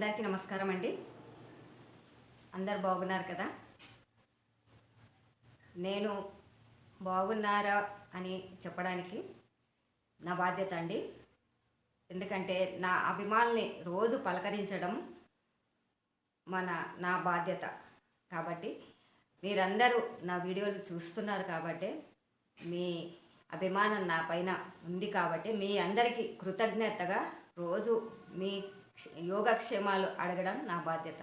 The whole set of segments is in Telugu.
అందరికీ నమస్కారం అండి. అందరు బాగున్నారు కదా? నేను బాగున్నారా అని చెప్పడానికి నా బాధ్యత అండి. ఎందుకంటే నా అభిమానుల్ని రోజు పలకరించడం మన నా బాధ్యత. కాబట్టి మీరందరూ నా వీడియోలు చూస్తున్నారు కాబట్టి మీ అభిమానం నా పైన ఉంది కాబట్టి మీ అందరికీ కృతజ్ఞతగా రోజు మీ యోగక్షేమాలు అడగడం నా బాధ్యత.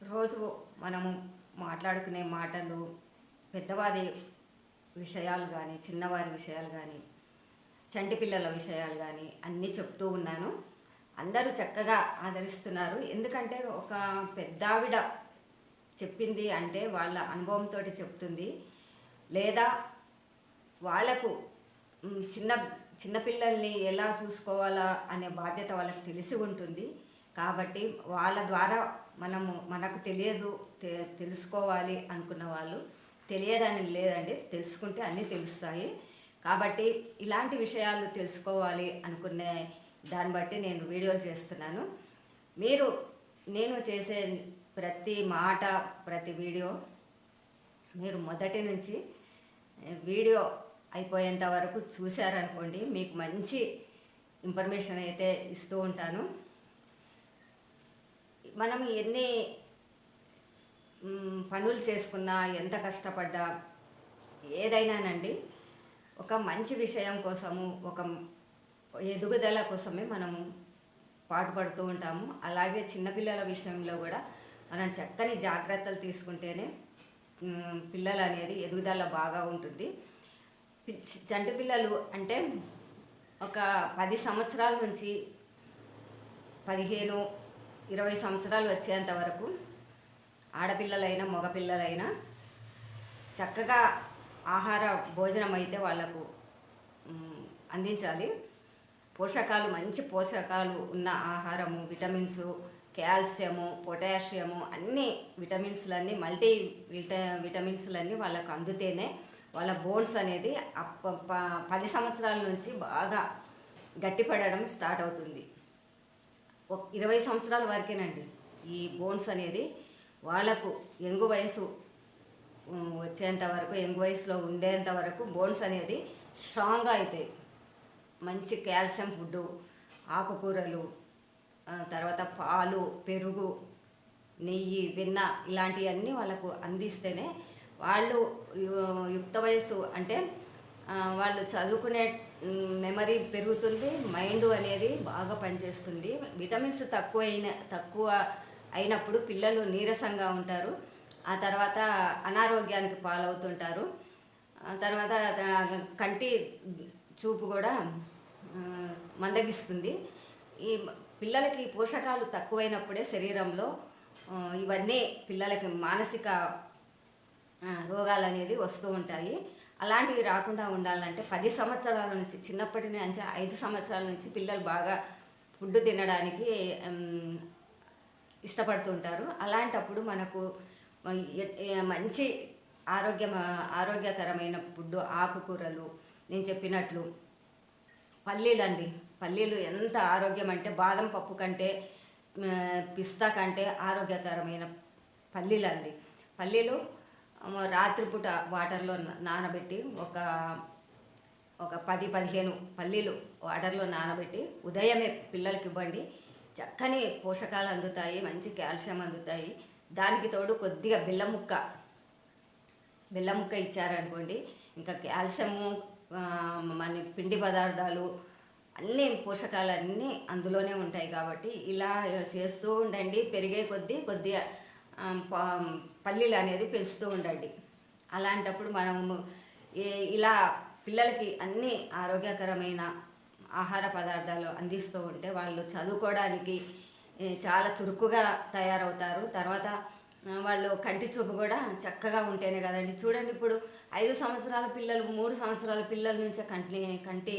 రోజు మనము మాట్లాడుకునే మాటలు పెద్దవారి విషయాలు కానీ చిన్నవారి విషయాలు కానీ చంటి పిల్లల విషయాలు కానీ అన్నీ చెప్తూ ఉన్నాను. అందరూ చక్కగా ఆదరిస్తున్నారు. ఎందుకంటే ఒక పెద్దావిడ చెప్పింది అంటే వాళ్ళ అనుభవంతో చెప్తుంది. లేదా వాళ్ళకు చిన్న చిన్నపిల్లల్ని ఎలా చూసుకోవాలా అనే బాధ్యత వాళ్ళకి తెలిసి ఉంటుంది. కాబట్టి వాళ్ళ ద్వారా మనము మనకు తెలియదు తెలుసుకోవాలి అనుకున్న వాళ్ళు తెలియదని లేదండి తెలుసుకుంటే అన్నీ తెలుస్తాయి. కాబట్టి ఇలాంటి విషయాలు తెలుసుకోవాలి అనుకునే దాన్ని బట్టి నేను వీడియోలు చేస్తున్నాను. మీరు నేను చేసే ప్రతి మాట ప్రతి వీడియో మీరు మొదటి నుంచి వీడియో అయిపోయేంత వరకు చూశారనుకోండి మీకు మంచి ఇన్ఫర్మేషన్ అయితే ఇస్తూ ఉంటాను. మనం ఎన్ని పనులు చేసుకున్నా ఎంత కష్టపడ్డా ఏదైనానండి ఒక మంచి విషయం కోసము ఒక ఎదుగుదల కోసమే మనము పాటుపడుతూ ఉంటాము. అలాగే చిన్నపిల్లల విషయంలో కూడా మనం చక్కని జాగ్రత్తలు తీసుకుంటేనే పిల్లలు అనేది ఎదుగుదల బాగా ఉంటుంది. చంటి పిల్లలు అంటే ఒక పది సంవత్సరాల నుంచి పదిహేను ఇరవై సంవత్సరాలు వచ్చేంత వరకు ఆడపిల్లలైనా మగపిల్లలైనా చక్కగా ఆహార భోజనం అయితే వాళ్ళకు అందించాలి. పోషకాలు మంచి పోషకాలు ఉన్న ఆహారము విటమిన్స్ కాల్షియము పొటాషియము అన్ని విటమిన్స్లన్నీ మల్టీ విట విటమిన్స్లన్నీ వాళ్ళకు అందితేనే వాళ్ళ బోన్స్ అనేది అప్ప పది సంవత్సరాల నుంచి బాగా గట్టిపడడం స్టార్ట్ అవుతుంది. ఒక ఇరవై సంవత్సరాల వరకేనండి ఈ బోన్స్ అనేది. వాళ్ళకు ఎంగు వయసు వచ్చేంత వరకు యంగు వయసులో ఉండేంత వరకు బోన్స్ అనేది స్ట్రాంగ్గా అవుతాయి మంచి కాల్షియం ఫుడ్డు ఆకుకూరలు తర్వాత పాలు పెరుగు నెయ్యి వెన్న ఇలాంటివన్నీ వాళ్ళకు అందిస్తేనే వాళ్ళు యుక్త వయసు అంటే వాళ్ళు చదువుకునే మెమరీ పెరుగుతుంది మైండ్ అనేది బాగా పనిచేస్తుంది. విటమిన్స్ తక్కువ అయిన తక్కువ అయినప్పుడు పిల్లలు నీరసంగా ఉంటారు. ఆ తర్వాత అనారోగ్యానికి పాలవుతుంటారు. ఆ తర్వాత కంటి చూపు కూడా మందగిస్తుంది. ఈ పిల్లలకి పోషకాలు తక్కువైనప్పుడే శరీరంలో ఇవన్నీ పిల్లలకి మానసిక రోగాలు అనేది వస్తూ ఉంటాయి. అలాంటివి రాకుండా ఉండాలంటే పది సంవత్సరాల నుంచి చిన్నప్పటి నుంచి ఐదు సంవత్సరాల నుంచి పిల్లలు బాగా ఫుడ్ తినడానికి ఇష్టపడుతుంటారు అలాంటప్పుడు మనకు మంచి ఆరోగ్యం ఆరోగ్యకరమైన ఫుడ్ ఆకుకూరలు నేను చెప్పినట్లు పల్లీలండి. పల్లీలు ఎంత ఆరోగ్యం అంటే బాదం పప్పు కంటే పిస్తా కంటే ఆరోగ్యకరమైన పల్లీలు అండి పల్లీలు రాత్రిపూట వాటర్లో నానబెట్టి ఒక ఒక పది పదిహేను పల్లీలు వాటర్లో నానబెట్టి ఉదయమే పిల్లలకి ఇవ్వండి. చక్కని పోషకాలు అందుతాయి మంచి కాల్షియం అందుతాయి. దానికి తోడు కొద్దిగా బెల్లం ముక్క బెల్లం ముక్క ఇచ్చారనుకోండి. ఇంకా కాల్షియము మన పిండి పదార్థాలు అన్ని పోషకాలు అన్నీ అందులోనే ఉంటాయి కాబట్టి ఇలా చేస్తూ ఉండండి. పెరిగే కొద్దీ కొద్దిగా పల్లీలు అనేది పెంచుతూ ఉండండి. అలాంటప్పుడు మనము ఇలా పిల్లలకి అన్ని ఆరోగ్యకరమైన ఆహార పదార్థాలు అందిస్తూ ఉంటే వాళ్ళు చదువుకోవడానికి చాలా చురుకుగా తయారవుతారు. తర్వాత వాళ్ళు కంటి చూపు కూడా చక్కగా ఉంటేనే కదండి. చూడండి ఇప్పుడు ఐదు సంవత్సరాల పిల్లలు మూడు సంవత్సరాల పిల్లల నుంచే కంటి కంటి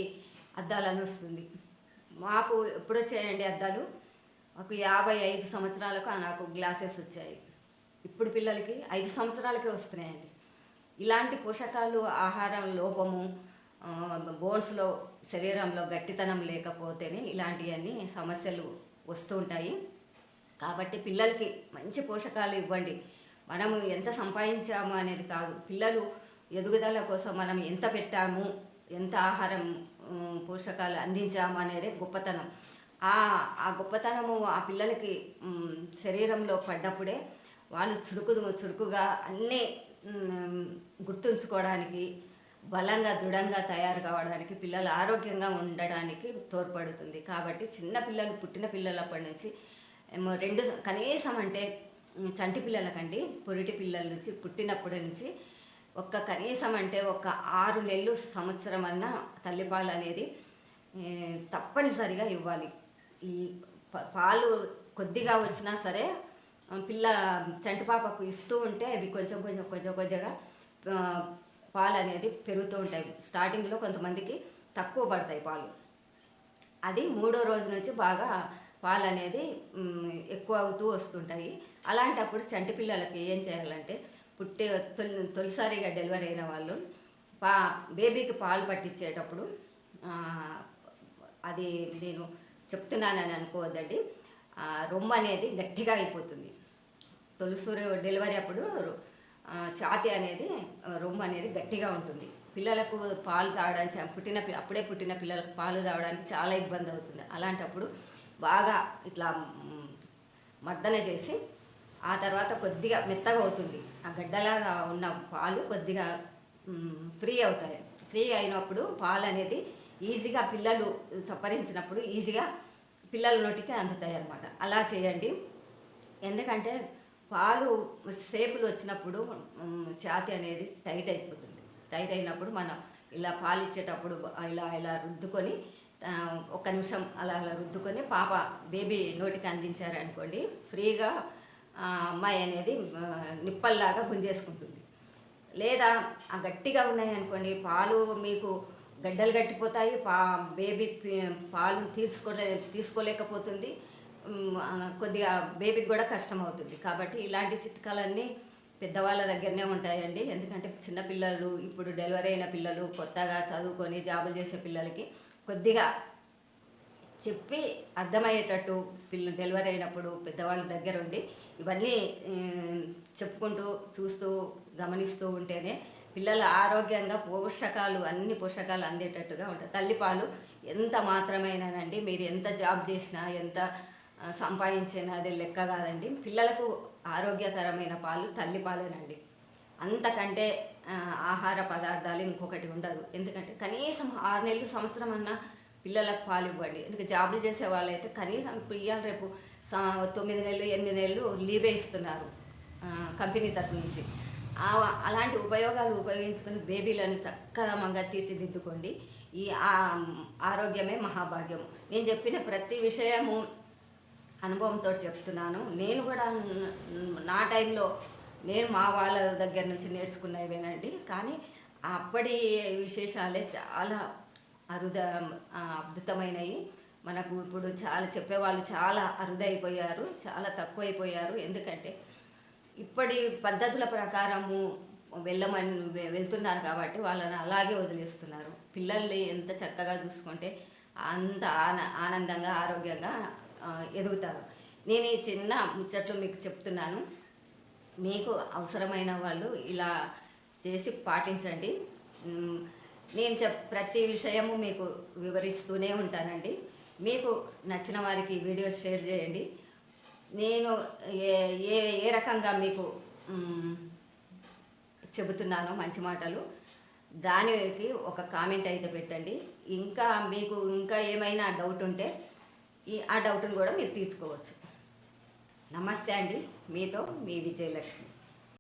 అద్దాలని వస్తుంది. మాకు ఎప్పుడు వచ్చాయండి అద్దాలు? ఒక యాభై ఐదు సంవత్సరాలకు నాకు గ్లాసెస్ వచ్చాయి. ఇప్పుడు పిల్లలకి ఐదు సంవత్సరాలకే వస్తున్నాయండి. ఇలాంటి పోషకాలు ఆహారం లోపము బోన్స్లో శరీరంలో గట్టితనం లేకపోతేనే ఇలాంటివన్నీ సమస్యలు వస్తూ ఉంటాయి. కాబట్టి పిల్లలకి మంచి పోషకాలు ఇవ్వండి. మనము ఎంత సంపాదించాము అనేది కాదు. పిల్లలు ఎదుగుదల కోసం మనం ఎంత పెట్టాము ఎంత ఆహారం పోషకాలు అందించాము అనేది గొప్పతనం. ఆ గొప్పతనము ఆ పిల్లలకి శరీరంలో పడ్డప్పుడే వాళ్ళు చురుకు చురుకుగా అన్నీ గుర్తుంచుకోవడానికి బలంగా దృఢంగా తయారు కావడానికి పిల్లలు ఆరోగ్యంగా ఉండడానికి తోడ్పడుతుంది. కాబట్టి చిన్న పిల్లలు పుట్టిన పిల్లలప్పటి నుంచి ఏమో రెండు కనీసం అంటే ఉమ్, చంటి పిల్లలకండి పొరిటి పిల్లల నుంచి పుట్టినప్పటి నుంచి ఒక్క కనీసం అంటే ఒక ఆరు నెలలు సంవత్సరం అన్న తల్లిపాలు అనేది తప్పనిసరిగా ఇవ్వాలి. ఈ ప- పాలు కొద్దిగా వచ్చినా సరే పిల్ల చంటి పాపకు ఇస్తూ ఉంటే అవి కొంచెం కొంచెం కొంచెం కొద్దిగా పాలు అనేది పెరుగుతూ ఉంటాయి. స్టార్టింగ్లో కొంతమందికి తక్కువ పడతాయి పాలు. అది మూడో రోజు నుంచి బాగా పాలు అనేది ఎక్కువ అవుతూ వస్తుంటాయి. అలాంటప్పుడు చంటి పిల్లలకి ఏం చేయాలంటే పుట్టే తొలి తొలిసారిగా డెలివరీ అయిన వాళ్ళు పా బేబీకి పాలు పట్టించేటప్పుడు అది నేను చెప్తున్నానని అనుకోవద్దండి. రొమ్ము అనేది గట్టిగా అయిపోతుంది. తొలిసూరి డెలివరీ అప్పుడు ఛాతి ఛాతీ అనేది ఆ, రొమ్ము అనేది గట్టిగా ఉంటుంది. పిల్లలకు పాలు తాగడానికి పుట్టిన అప్పుడే పుట్టిన పిల్లలకు పాలు తాగడానికి చాలా ఇబ్బంది అవుతుంది. అలాంటప్పుడు బాగా ఇట్లా మర్దన చేసి ఆ తర్వాత కొద్దిగా మెత్తగా అవుతుంది. ఆ గడ్డలాగా ఉన్న పాలు కొద్దిగా ఫ్రీ అవుతాయి. ఫ్రీ అయినప్పుడు పాలు అనేది ఈజీగా పిల్లలు సప్పరించినప్పుడు ఈజీగా పిల్లల నోటికి అందుతాయి అన్నమాట అలా చేయండి. ఎందుకంటే పాలు సేపులు వచ్చినప్పుడు ఛాతి అనేది టైట్ అయిపోతుంది. టైట్ అయినప్పుడు మనం ఇలా పాలు ఇచ్చేటప్పుడు ఇలా ఇలా రుద్దుకొని ఒక నిమిషం అలా అలా రుద్దుకొని పాప బేబీ నోటికి అందించారనుకోండి ఫ్రీగా అమ్మాయి అనేది నిప్పల్లాగా గుంజేసుకుంటుంది. లేదా ఆ గట్టిగా ఉన్నాయి అనుకోండి పాలు మీకు గడ్డలు గట్టిపోతాయి పా బేబీ పాలు తీసుకోలే తీసుకోలేకపోతుంది కొద్దిగా బేబీకి కూడా కష్టం అవుతుంది కాబట్టి ఇలాంటి చిట్కాలన్నీ పెద్దవాళ్ళ దగ్గరనే ఉంటాయండి. ఎందుకంటే చిన్నపిల్లలు ఇప్పుడు డెలివరీ అయిన పిల్లలు కొత్తగా చదువుకొని జాబులు చేసే పిల్లలకి కొద్దిగా చెప్పి అర్థమయ్యేటట్టు పిల్ల డెలివరీ అయినప్పుడు పెద్దవాళ్ళ దగ్గర ఉండి ఇవన్నీ చెప్పుకుంటూ చూస్తూ గమనిస్తూ ఉంటేనే పిల్లల ఆరోగ్యంగా పోషకాలు అన్ని పోషకాలు అందేటట్టుగా ఉంటాయి. తల్లిపాలు ఎంత మాత్రమేనానండి మీరు ఎంత జాబ్ చేసినా ఎంత సంపాదించిన? అది లెక్క కాదండి. పిల్లలకు ఆరోగ్యకరమైన పాలు తల్లి పాలేనండి. అంతకంటే ఆహార పదార్థాలు ఇంకొకటి ఉండదు. ఎందుకంటే కనీసం ఆరు నెలలు సంవత్సరం అన్నా పిల్లలకు పాలు ఇవ్వండి. ఎందుకంటే జాబులు చేసే వాళ్ళైతే కనీసం ఇప్పుడు రేపు తొమ్మిది నెలలు ఎనిమిది నెలలు లీవే ఇస్తున్నారు కంపెనీ తరపు నుంచి. అలాంటి ఉపయోగాలు ఉపయోగించుకుని బేబీలను సక్రమంగా తీర్చిదిద్దుకోండి. ఈ ఆరోగ్యమే మహాభాగ్యం. నేను చెప్పిన ప్రతి విషయము అనుభవంతో చెప్తున్నాను. నేను కూడా నా టైంలో నేను మా వాళ్ళ దగ్గర నుంచి నేర్చుకున్నవేనండి. కానీ అప్పటి విశేషాలే చాలా అరుద అద్భుతమైనవి మనకు ఇప్పుడు చాలా చెప్పేవాళ్ళు చాలా అరుదైపోయారు చాలా తక్కువైపోయారు. ఎందుకంటే ఇప్పటి పద్ధతుల ప్రకారము వెళ్ళమని వెళ్తున్నారు కాబట్టి వాళ్ళని అలాగే వదిలేస్తున్నారు. పిల్లల్ని ఎంత చక్కగా చూసుకుంటే అంత ఆన ఆనందంగా ఆరోగ్యంగా ఎదుగుతారు. నేను ఈ చిన్న ముచ్చట్లు మీకు చెప్తున్నాను. మీకు అవసరమైన వాళ్ళు ఇలా చేసి పాటించండి. నేను చెప్ ప్రతి విషయము మీకు వివరిస్తూనే ఉంటానండి. మీకు నచ్చిన వారికి వీడియో వీడియోస్ షేర్ చేయండి. నేను ఏ ఏ ఏ రకంగా మీకు చెబుతున్నాను మంచి మాటలు దానికి ఒక కామెంట్ అయితే పెట్టండి. ఇంకా మీకు ఇంకా ఏమైనా డౌట్ ఉంటే ఈ ఆ డౌట్ని కూడా మీరు తీసుకోవచ్చు. నమస్తే అండి. మీతో మీ విజయలక్ష్మి.